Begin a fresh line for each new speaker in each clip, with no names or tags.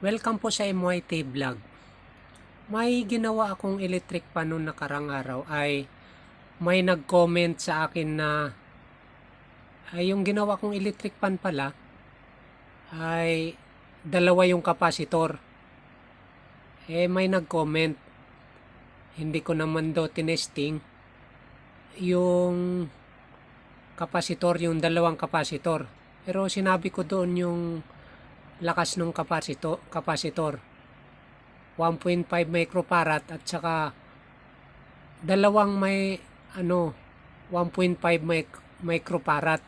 Welcome po sa MYT Vlog. May ginawa akong electric pan noong nakarang araw ay may nag-comment sa akin na ay yung ginawa kong electric pan pala ay dalawa yung kapasitor. Eh may nag-comment hindi ko naman daw tinesting yung kapasitor, yung dalawang kapasitor. Pero sinabi ko doon yung lakas ng kapasito, kapasitor. 1.5 microfarad at saka dalawang may ano 1.5 mic, microfarad.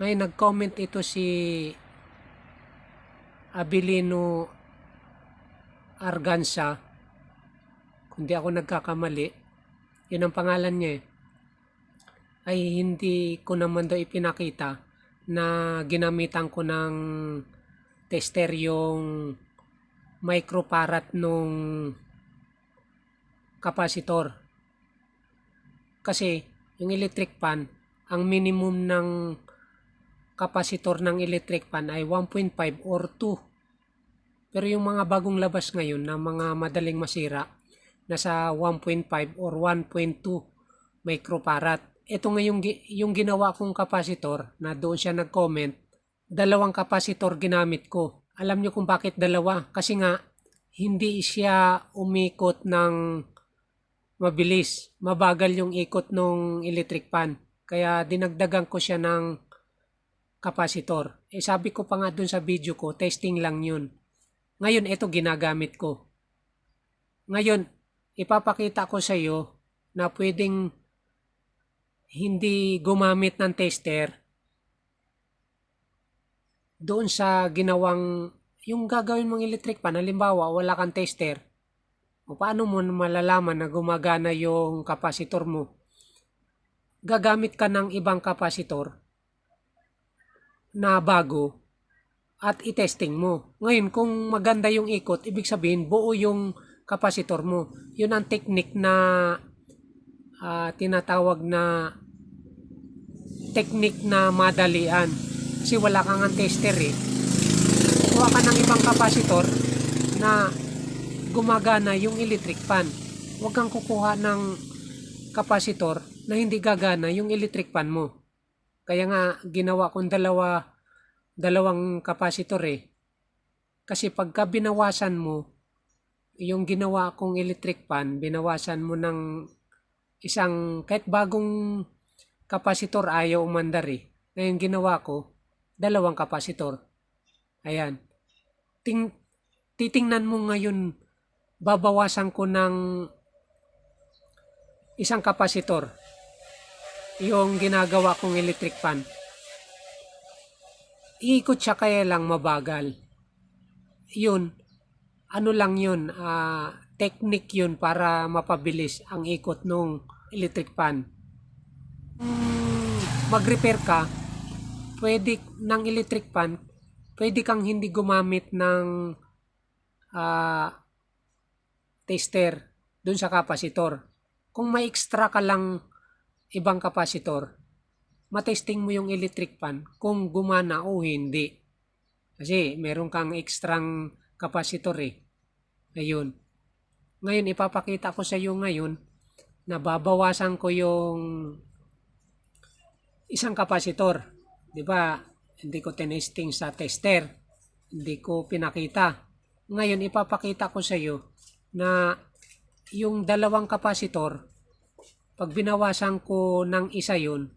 Ngayon nag-comment ito si Abilino Arganza kung di ako nagkakamali yun ang pangalan niya eh ay hindi ko naman daw ipinakita na ginamitan ko ng tester yung microfarad nung kapasitor. Kasi yung electric pan, ang minimum ng kapasitor ng electric pan ay 1.5 or 2. Pero yung mga bagong labas ngayon na mga madaling masira, nasa 1.5 or 1.2 microfarad. Ito nga yung ginawa kong kapasitor na doon siya nag-comment, dalawang kapasitor ginamit ko. Alam niyo kung bakit dalawa? Kasi nga, hindi siya umikot ng mabilis. Mabagal yung ikot ng electric pan. Kaya dinagdagan ko siya ng kapasitor. Eh sabi ko pa nga dun sa video ko, testing lang yun. Ngayon, ito ginagamit ko. Ngayon, ipapakita ko sa iyo na pwedeng hindi gumamit ng tester doon sa ginawang yung gagawin mong electric pan, halimbawa wala kang tester, o paano mo malalaman na gumagana yung kapasitor mo? Gagamit ka ng ibang kapasitor na bago at i-testing mo. Ngayon, kung maganda yung ikot, ibig sabihin buo yung kapasitor mo. Yun ang technique na ah, tinatawag na technique na madalian. Kasi wala kang ang tester eh. Kuha ka ng ibang kapasitor na gumagana yung electric fan. Huwag kang kukuha ng kapasitor na hindi gagana yung electric fan mo. Kaya nga ginawa kong dalawa dalawang kapasitor eh. Kasi pagka binawasan mo yung ginawa kong electric fan, binawasan mo ng isang kahit bagong kapasitor ayaw umandar eh. Ngayon ginawa ko, dalawang kapasitor. Ayan. Ting, titingnan mo ngayon, babawasan ko ng isang kapasitor. Yung ginagawa kong electric fan. Iikot siya kaya lang mabagal. Yun, ano lang yun, ah, technique yun para mapabilis ang ikot ng electric fan. Mm, mag-repair ka, pwede ng electric fan, pwede kang hindi gumamit ng ah, tester dun sa kapasitor. Kung may extra ka lang ibang kapasitor, matesting mo yung electric fan kung gumana o hindi. Kasi meron kang extrang kapasitor eh. Ayun. Ngayon, ipapakita ko sa iyo ngayon na babawasan ko yung isang kapasitor. Di ba? Hindi ko tinesting sa tester. Hindi ko pinakita. Ngayon, ipapakita ko sa iyo na yung dalawang kapasitor, pag binawasan ko ng isa yun,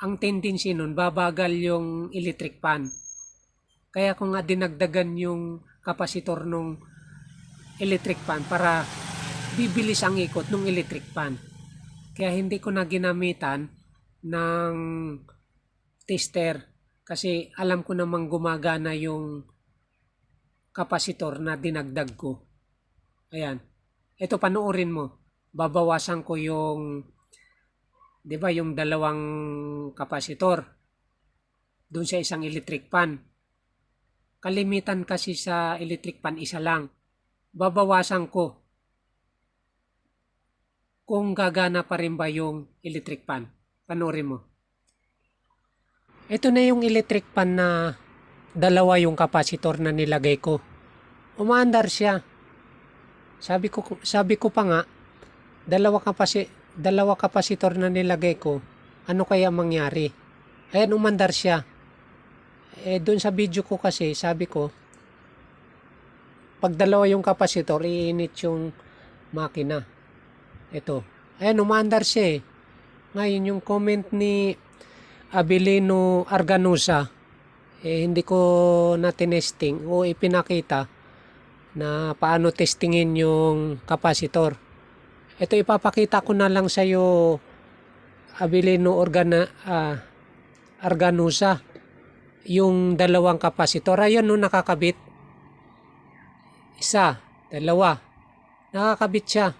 ang tendency nun, babagal yung electric fan. Kaya ko nga dinagdagan yung kapasitor nung electric fan para bibilis ang ikot ng electric fan. Kaya hindi ko na ginamitan ng tester kasi alam ko namang gumagana yung kapasitor na dinagdag ko. Ayan. Ito panoorin mo. Babawasan ko yung 'di ba yung dalawang kapasitor doon sa isang electric fan. Kalimitan kasi sa electric fan isa lang. Babawasan ko kung gagana pa rin ba yung electric fan. Panoorin mo. Ito na yung electric fan na dalawa yung kapasitor na nilagay ko. umaandar siya. Sabi ko sabi ko pa nga dalawa kapasi dalawa kapasitor na nilagay ko. Ano kaya mangyari? Ayan umandar siya. Eh doon sa video ko kasi sabi ko pag dalawa yung kapasitor iinit yung makina. Ito. Ayan umandar siya eh. Ngayon yung comment ni Abilino Arganusa eh, hindi ko na tinesting o ipinakita na paano testingin yung kapasitor. Ito ipapakita ko na lang sa iyo Abilino Organa, ah, Arganusa yung dalawang kapasitor. Ayun no nakakabit. Isa, dalawa. Nakakabit siya.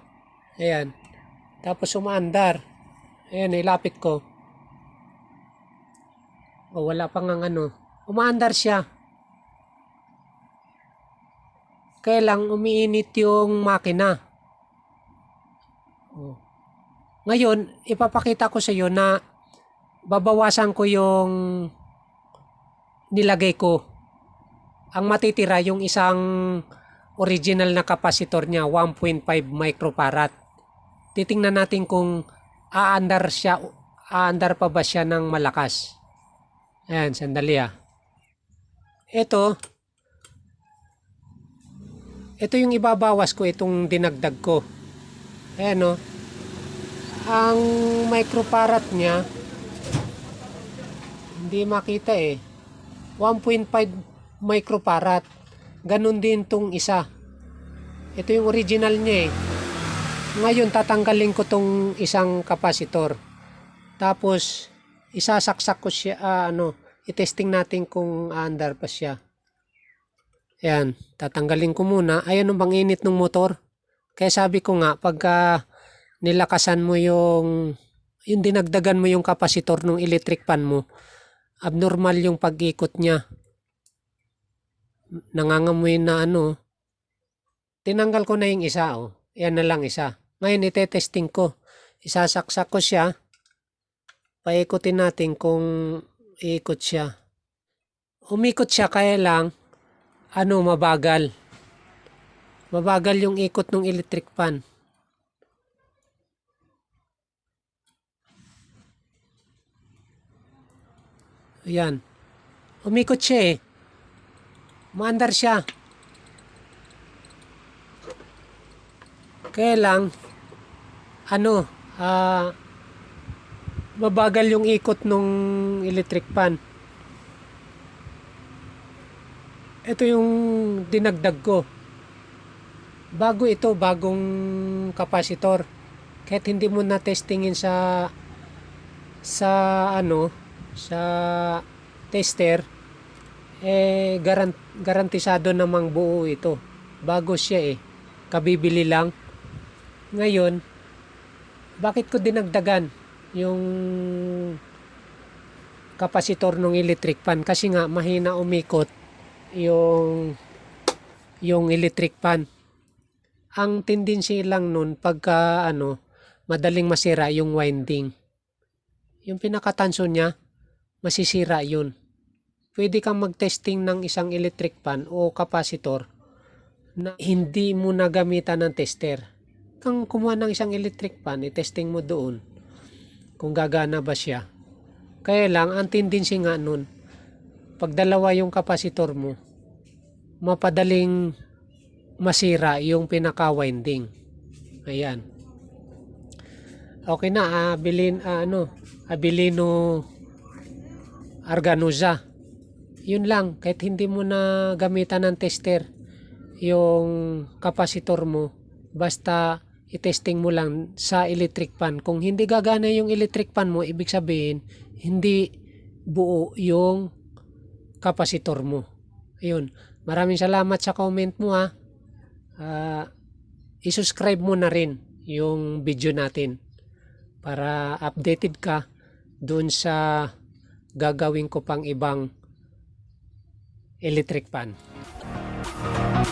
Ayan. Tapos umaandar. Ayan, ilapit ko. O wala pang ang ano. Umaandar siya. Kaya lang umiinit yung makina. O. Ngayon, ipapakita ko sa iyo na babawasan ko yung nilagay ko. Ang matitira yung isang original na kapasitor niya, 1.5 microfarad. Titingnan natin kung aandar siya, aandar pa ba siya ng malakas. Ayan, sandali ah. Ito, ito yung ibabawas ko, itong dinagdag ko. Ayan oh. Ang microfarad niya, hindi makita eh. 1.5 microfarad. Ganon din tong isa. Ito yung original niya eh. Ngayon tatanggalin ko tong isang kapasitor. Tapos isasaksak ko siya ah, ano, i-testing natin kung aandar pa siya. Ayan, tatanggalin ko muna. Ayan ang bang init ng motor. Kaya sabi ko nga, pagka nilakasan mo yung, yung dinagdagan mo yung kapasitor ng electric pan mo, abnormal yung pag-ikot niya. Nangangamoy na ano. Tinanggal ko na yung isa, oh. Yan na lang isa. Ngayon, ite-testing ko. Isasaksak ko siya. Paikutin natin kung ikot siya. Umikot siya kaya lang, ano, mabagal. Mabagal yung ikot ng electric pan. Ayan. Umikot siya eh. Maandar siya. Kaya lang, ano, ah, mabagal yung ikot nung electric pan. Ito yung dinagdag ko. Bago ito, bagong kapasitor. Kahit hindi mo na testingin sa sa ano, sa tester, eh garant, garantisado namang buo ito. Bago siya eh. Kabibili lang. Ngayon, bakit ko dinagdagan yung kapasitor ng electric pan? Kasi nga mahina umikot yung yung electric pan. Ang tendency lang nun pagka ano, madaling masira yung winding. Yung pinakatanso niya, masisira yun. Pwede kang mag-testing ng isang electric pan o kapasitor na hindi mo nagamitan ng tester. Kang kumuha ng isang electric pan, i-testing mo doon kung gagana ba siya. Kaya lang, ang tendency nga nun, pag dalawa yung kapasitor mo, mapadaling masira yung pinaka-winding. Ayan. Okay na, ah, bilin, ah, ano, abilino arganusa. Yun lang, kahit hindi mo na gamitan ng tester yung kapasitor mo, basta i-testing mo lang sa electric pan. Kung hindi gagana yung electric pan mo, ibig sabihin, hindi buo yung kapasitor mo. Ayun. Maraming salamat sa comment mo ha. Ah, i-subscribe mo na rin yung video natin para updated ka doon sa gagawin ko pang ibang electric pan. Música